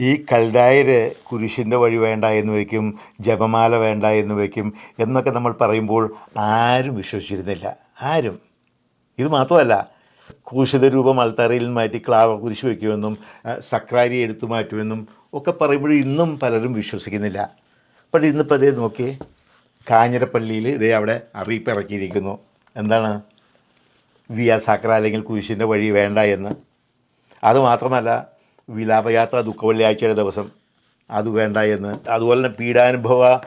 ഈ കൽദായര് കുരിശിന്റെ വഴി വേണ്ട എന്ന് വയ്ക്കും ജപമാല വേണ്ട എന്ന് വയ്ക്കും എന്നൊക്കെ നമ്മൾ പറയുമ്പോൾ ആരും വിശ്വസിച്ചിരുന്നില്ല. ആരും. ഇത് മാത്രമല്ല ക്രൂശിത രൂപം മാറ്റി ക്ലാവ കുരിശ് വയ്ക്കുമെന്നും ആ, സക്രാരി എടുത്തു മാറ്റുമെന്നും ഒക്കെ പറയുമ്പോഴും ഇന്നും പലരും വിശ്വസിക്കുന്നില്ല. പക്ഷേ ഇന്നിപ്പോൾ അതേ നോക്കി കാഞ്ഞിരപ്പള്ളിയിൽ ഇതേ അവിടെ അറിയിപ്പ് ഇറക്കിയിരിക്കുന്നു. എന്താണ്? വിയ സക്ര അല്ലെങ്കിൽ കുരിശിന്റെ വഴി വേണ്ട എന്ന്. അതുമാത്രമല്ല വിലാപയാത്ര ദുഃഖവെള്ളിയാഴ്ചയുടെ ദിവസം. അത് വേണ്ട എന്ന്. അതുപോലെ തന്നെ പീഡാനുഭവ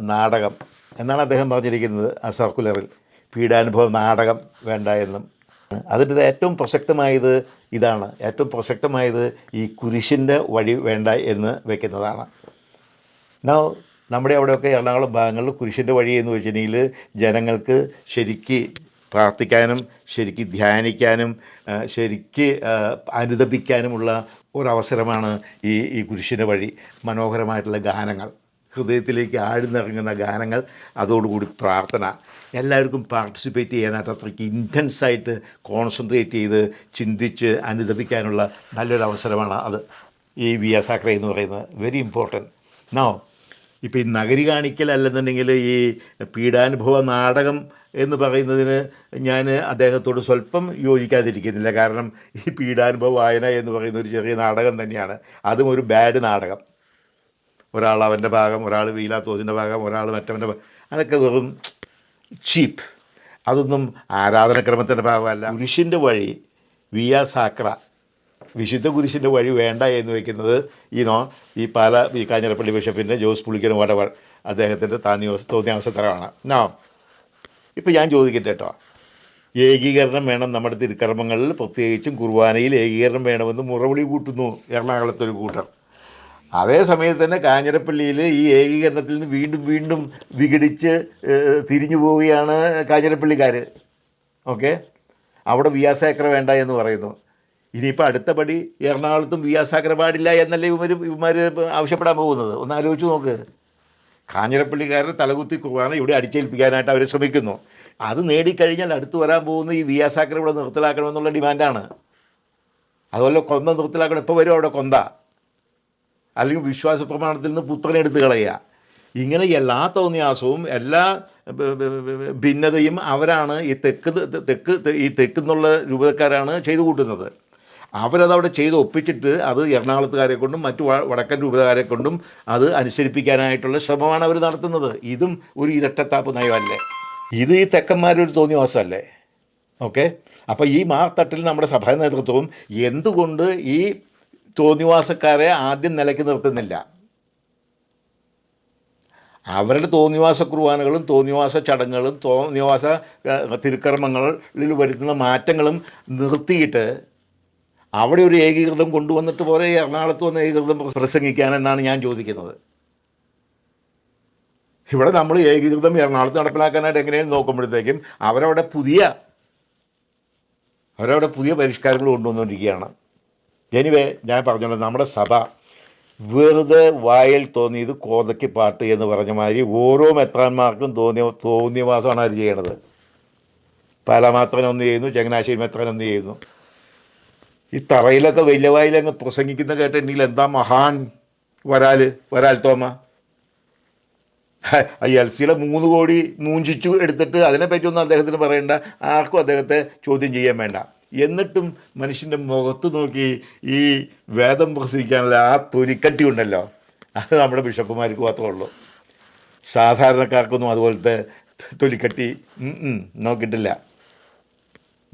നാടകം എന്നാണ് അദ്ദേഹം പറഞ്ഞിരിക്കുന്നത് ആ സർക്കുലറിൽ. പീഡാനുഭവ നാടകം വേണ്ട എന്നും. അതിന്റെ ഏറ്റവും പ്രസക്തമായത് ഇതാണ്. ഏറ്റവും പ്രസക്തമായത് ഈ കുരിശിന്റെ വഴി വേണ്ട എന്ന് വെക്കുന്നതാണ്. എന്നാൽ നമ്മുടെ അവിടെയൊക്കെ എറണാകുളം ഭാഗങ്ങളിൽ കുരിശിന്റെ വഴി എന്ന് വെച്ചിട്ടുണ്ടെങ്കിൽ ജനങ്ങൾക്ക് ശരിക്ക് പ്രാർത്ഥിക്കാനും ശരിക്ക് ധ്യാനിക്കാനും ശരിക്ക് അനുദപിക്കാനുമുള്ള ഒരവസരമാണ് ഈ ഈ കുരിശിന്റെ വഴി മനോഹരമായിട്ടുള്ള ഗാനങ്ങൾ. ഹൃദയത്തിലേക്ക് ആഴ്ന്നിറങ്ങുന്ന ഗാനങ്ങൾ അതോടുകൂടി പ്രാർത്ഥന. എല്ലാവർക്കും പാർട്ടിസിപ്പേറ്റ് ചെയ്യാനായിട്ട് അത്രയ്ക്ക് ഇന്റൻസായിട്ട് കോൺസെൻട്രേറ്റ് ചെയ്ത് ചിന്തിച്ച് അനുദപിക്കാനുള്ള നല്ലൊരു അവസരമാണ് അത്. ഈ വി എസ് ആക്ര എന്ന് പറയുന്നത് വെരി ഇമ്പോർട്ടന്റ്. നോ ഇപ്പോൾ ഈ നഗരി കാണിക്കൽ അല്ലെന്നുണ്ടെങ്കിൽ ഈ പീഡാനുഭവ നാടകം എന്ന് പറയുന്നതിന് ഞാൻ അദ്ദേഹത്തോട് സ്വല്പം യോജിക്കാതിരിക്കുന്നില്ല. കാരണം ഈ പീഡാനുഭവ വായന എന്ന് പറയുന്ന ഒരു ചെറിയ നാടകം തന്നെയാണ്. അതും ഒരു ബാഡ് നാടകം. ഒരാൾ അവന്റെ ഭാഗം ഒരാൾ വീലാത്തോസിന്റെ ഭാഗം ഒരാൾ മറ്റവന്റെ ഭാഗം. അതൊക്കെ വെറും ചീപ്പ് അതൊന്നും ആരാധനക്രമത്തിന്റെ ഭാഗമല്ല. കുരിശിന്റെ വഴി വിയ സാക്ര വിശുദ്ധ കുരിശിന്റെ വഴി വേണ്ട എന്ന് വയ്ക്കുന്നത് ഈനോ ഈ പാല ഈ കാഞ്ഞിരപ്പള്ളി ബിഷപ്പിന്റെ ജോസ് പുളിക്കനും വടവൾ അദ്ദേഹത്തിന്റെ താന്നിയോസ് തോന്നിയാവസരമാണ് നോ ഇപ്പം ഞാൻ ചോദിക്കട്ടെ കേട്ടോ ഏകീകരണം വേണം നമ്മുടെ തിരുക്കർമ്മങ്ങളിൽ. പ്രത്യേകിച്ചും കുർബാനയിൽ ഏകീകരണം വേണമെന്ന് മുറവിളി കൂട്ടുന്നു എറണാകുളത്തൊരു കൂട്ടർ. അതേ സമയത്ത് തന്നെ കാഞ്ഞിരപ്പള്ളിയിൽ ഈ ഏകീകരണത്തിൽ നിന്ന് വീണ്ടും വീണ്ടും വിഘടിച്ച് തിരിഞ്ഞു പോവുകയാണ് കാഞ്ഞിരപ്പള്ളിക്കാർ ഓക്കെ? അവിടെ വിയാസാക്ര വേണ്ട എന്ന് പറയുന്നു. ഇനിയിപ്പോൾ അടുത്ത പടി എറണാകുളത്തും വ്യാസാക്ര പാടില്ല എന്നല്ലേ ഇവർ ഇവന്മാർ ആവശ്യപ്പെടാൻ പോകുന്നത്? ഒന്ന് ആലോചിച്ച് നോക്ക്. കാഞ്ഞിരപ്പള്ളിക്കാരെ തലകുത്തി കുർബാന ഇവിടെ അടിച്ചേൽപ്പിക്കാനായിട്ട് അവർ ശ്രമിക്കുന്നു. അത് നേടിക്കഴിഞ്ഞാൽ അടുത്ത് വരാൻ പോകുന്ന ഈ വിയാസാക്ര ഇവിടെ നിർത്തലാക്കണമെന്നുള്ള ഡിമാൻഡാണ്. അതുപോലെ കൊന്ത നിർത്തലാക്കണം. ഇപ്പോൾ വരും അവിടെ കൊന്ത. അല്ലെങ്കിൽ വിശ്വാസ പ്രമാണത്തിൽ നിന്ന് പുത്രനെ എടുത്ത് കളയുക. ഇങ്ങനെ എല്ലാ തോന്നിയാസവും എല്ലാ ഭിന്നതയും അവരാണ് ഈ തെക്ക് തെക്ക് ഈ തെക്ക് രൂപക്കാരാണ് ചെയ്തു കൂട്ടുന്നത്. അവരതവിടെ ചെയ്ത് ഒപ്പിച്ചിട്ട് അത് എറണാകുളത്തുകാരെ കൊണ്ടും മറ്റു വടക്കൻ രൂപതകാരെ കൊണ്ടും അത് അനുസരിപ്പിക്കാനായിട്ടുള്ള ശ്രമമാണ് അവർ നടത്തുന്നത്. ഇതും ഒരു ഇരട്ടത്താപ്പ് നയമല്ലേ? ഇത് ഈ തെക്കന്മാരൊരു തോന്നിവാസമല്ലേ? ഓക്കെ? അപ്പോൾ ഈ മാർത്തട്ടിൽ നമ്മുടെ സഭാ നേതൃത്വവും എന്തുകൊണ്ട് ഈ തോന്നിവാസക്കാരെ ആദ്യം നിലയ്ക്ക് നിർത്തുന്നില്ല? അവരുടെ തോന്നിവാസ കുർബാനകളും തോന്നിവാസ ചടങ്ങുകളും തോന്നിവാസ തിരുക്കർമ്മങ്ങളിൽ വരുത്തുന്ന മാറ്റങ്ങളും നിർത്തിയിട്ട് അവിടെ ഒരു ഏകീകൃതം കൊണ്ടുവന്നിട്ട് പോലെ എറണാകുളത്ത് വന്ന് ഏകീകൃതം പ്രസംഗിക്കാനെന്നാണ് ഞാൻ ചോദിക്കുന്നത്. ഇവിടെ നമ്മൾ ഏകീകൃതം എറണാകുളത്ത് നടപ്പിലാക്കാനായിട്ട് എങ്ങനെയാണ് നോക്കുമ്പോഴത്തേക്കും അവരവിടെ പുതിയ അവരവിടെ പുതിയ പരിഷ്കാരങ്ങൾ കൊണ്ടുവന്നുകൊണ്ടിരിക്കുകയാണ്. എനിവേ ഞാൻ പറഞ്ഞോളൂ നമ്മുടെ സഭ വെറുതെ വായിൽ തോന്നിയത് കോതയ്ക്ക് പാട്ട് എന്ന് പറഞ്ഞ മാതിരി ഓരോ മെത്രാന്മാർക്കും തോന്നിയ തോന്നിയവാസമാണ് അവർ ചെയ്യണത്. പാലമാത്രൻ ഒന്ന് ചെയ്യുന്നു ചങ്ങനാശ്ശേരി മെത്രൻ ഒന്ന് ചെയ്യുന്നു. ഈ തറയിലൊക്കെ വലിയ വായിലങ്ങ് പ്രസംഗിക്കുന്ന കേട്ടിട്ടുണ്ടെങ്കിൽ എന്താ മഹാൻ വരാൽ വരാൽ തോമ? ഈ എൽ സിയുടെ മൂന്ന് കോടി മൂഞ്ചിച്ചു എടുത്തിട്ട് അതിനെപ്പറ്റിയൊന്നും അദ്ദേഹത്തിന് പറയേണ്ട. ആർക്കും അദ്ദേഹത്തെ ചോദ്യം ചെയ്യാൻ വേണ്ട. എന്നിട്ടും മനുഷ്യന്റെ മുഖത്ത് നോക്കി ഈ വേദം പ്രസംഗിക്കാനുള്ള ആ തൊലിക്കട്ടി ഉണ്ടല്ലോ. അത് നമ്മുടെ ബിഷപ്പുമാർക്ക് മാത്രമേ ഉള്ളൂ. സാധാരണക്കാർക്കൊന്നും അതുപോലത്തെ തൊലിക്കട്ടി നോക്കിയിട്ടില്ല.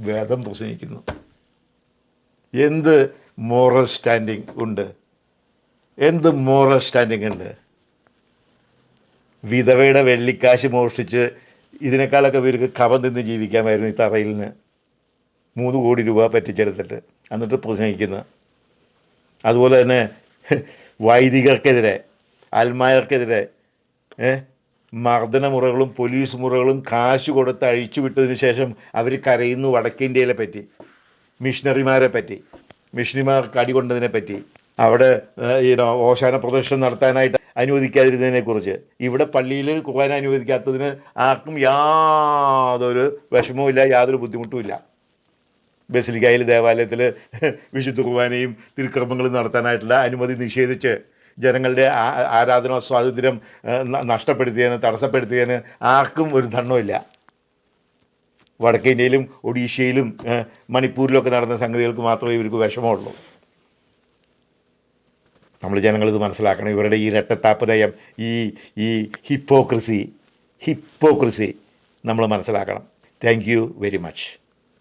വേദം പ്രസംഗിക്കുന്നു. എന്ത് മോറൽ സ്റ്റാൻഡിങ് ഉണ്ട്? എന്ത് മോറൽ സ്റ്റാൻഡിങ് ഉണ്ട്? വിധവയുടെ വെള്ളിക്കാശ് മോഷ്ടിച്ച് ഇതിനേക്കാളൊക്കെ ഇവർക്ക് കവം നിന്ന് ജീവിക്കാമായിരുന്നു ഈ തറയിൽ നിന്ന്. മൂന്ന് കോടി രൂപ പറ്റിച്ചെടുത്തിട്ട്. എന്നിട്ട് പ്രസംഗിക്കുന്നത് അതുപോലെ തന്നെ വൈദികർക്കെതിരെ അൽമായർക്കെതിരെ മർദ്ദനമുറകളും മർദ്ദന മുറകളും പോലീസ് മുറകളും കാശ് കൊടുത്ത് അഴിച്ചു വിട്ടതിന് ശേഷം അവർ കരയുന്നു വടക്കേ ഇന്ത്യയിലെ പറ്റി. മിഷണറിമാരെ പറ്റി മിഷണറിമാർക്ക് അടികൊണ്ടതിനെ പറ്റി അവിടെ ഈ ഓശാന പ്രദർശനം നടത്താനായിട്ട് അനുവദിക്കാതിരുന്നതിനെക്കുറിച്ച് ഇവിടെ പള്ളിയിൽ കുർബാന അനുവദിക്കാത്തതിന് ആർക്കും യാതൊരു വിഷമവും ഇല്ല യാതൊരു ബുദ്ധിമുട്ടുമില്ല ബസിലിക്കായിൽ ദേവാലയത്തിൽ വിശുദ്ധ കുർബാനയും തിരുക്രമങ്ങളും നടത്താനായിട്ടുള്ള അനുമതി നിഷേധിച്ച് ജനങ്ങളുടെ ആരാധനാ സ്വാതന്ത്ര്യം നഷ്ടപ്പെടുത്തിയതിന് തടസ്സപ്പെടുത്തിയതിന് ആർക്കും ഒരു ദണ്ണമില്ല വടക്കേ ഇന്ത്യയിലും ഒഡീഷയിലും മണിപ്പൂരിലൊക്കെ നടന്ന സംഗതികൾക്ക് മാത്രമേ ഇവർക്ക് വിഷമമുള്ളൂ. നമ്മൾ ജനങ്ങളിത് മനസ്സിലാക്കണം. ഇവരുടെ ഈ ഇരട്ടത്താപ്പ് നയം ഈ ഈ ഹിപ്പോക്രസി ഹിപ്പോക്രസി നമ്മൾ മനസ്സിലാക്കണം. Thank you very much